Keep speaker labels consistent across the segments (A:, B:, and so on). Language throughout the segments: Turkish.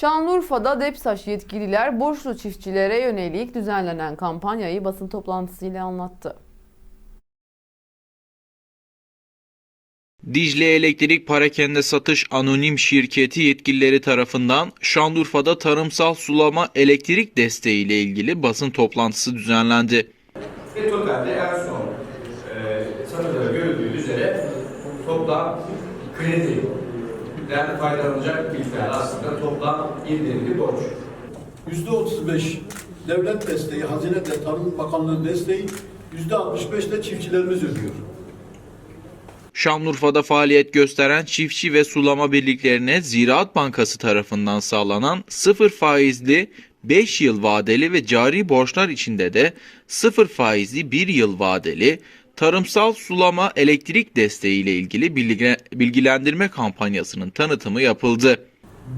A: Şanlıurfa'da DEPSAŞ yetkililer borçlu çiftçilere yönelik düzenlenen kampanyayı basın toplantısıyla anlattı.
B: Dicle Elektrik Parakende Satış Anonim Şirketi yetkilileri tarafından Şanlıurfa'da tarımsal sulama elektrik desteği ile ilgili basın toplantısı düzenlendi.
C: Ve totalde en son e, sanırda görüldüğü üzere toplam krediden faydalanacak miktar aslında toplam indirili borç.
D: %35 devlet desteği, Hazine de Tarım Bakanlığı desteği, %65 de çiftçilerimiz ödüyor.
B: Şanlıurfa'da faaliyet gösteren çiftçi ve sulama birliklerine Ziraat Bankası tarafından sağlanan sıfır faizli 5 yıl vadeli ve cari borçlar içinde de sıfır faizli 1 yıl vadeli tarımsal sulama elektrik desteği ile ilgili bilgi- bilgilendirme kampanyasının tanıtımı yapıldı.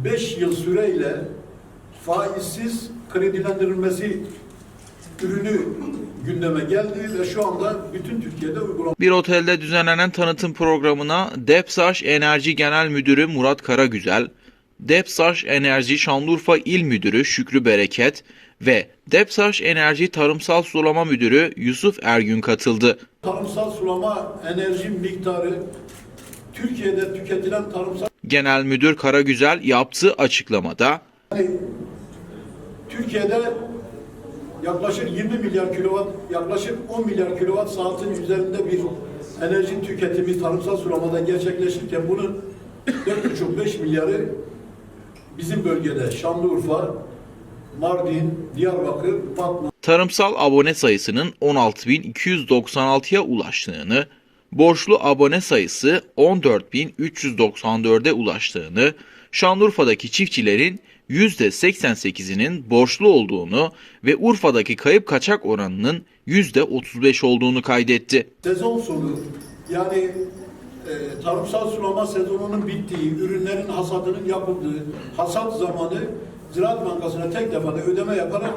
D: 5 yıl süreyle faizsiz kredilendirilmesi ürünü gündeme geldi ve şu anda bütün Türkiye'de uygulanmakta.
B: Bir otelde düzenlenen tanıtım programına DEPSAŞ Enerji Genel Müdürü Murat Karagüzel, DEPSAŞ Enerji Şanlıurfa İl Müdürü Şükrü Bereket ve DEPSAŞ Enerji Tarımsal Sulama Müdürü Yusuf Ergün katıldı.
D: Tarımsal sulama enerji miktarı Türkiye'de tüketilen tarımsal
B: Genel Müdür Karagüzel yaptığı açıklamada
D: Yani Türkiye'de yaklaşık 20 milyar kilowatt, yaklaşık 10 milyar kilowatt saatin üzerinde bir enerji tüketimi tarımsal sulamada gerçekleşirken bunun 4,5-5 milyarı bizim bölgede Şanlıurfa, Mardin, Diyarbakır, Batman,
B: tarımsal abone sayısının 16.296'ya ulaştığını, borçlu abone sayısı 14.394'e ulaştığını, Şanlıurfa'daki çiftçilerin %88'inin borçlu olduğunu ve Urfa'daki kayıp kaçak oranının %35 olduğunu kaydetti.
D: sezon sonu yani e, tarımsal sulama sezonunun bittiği, ürünlerin hasadının yapıldığı hasat zamanı Ziraat Bankası'na tek defada ödeme yaparak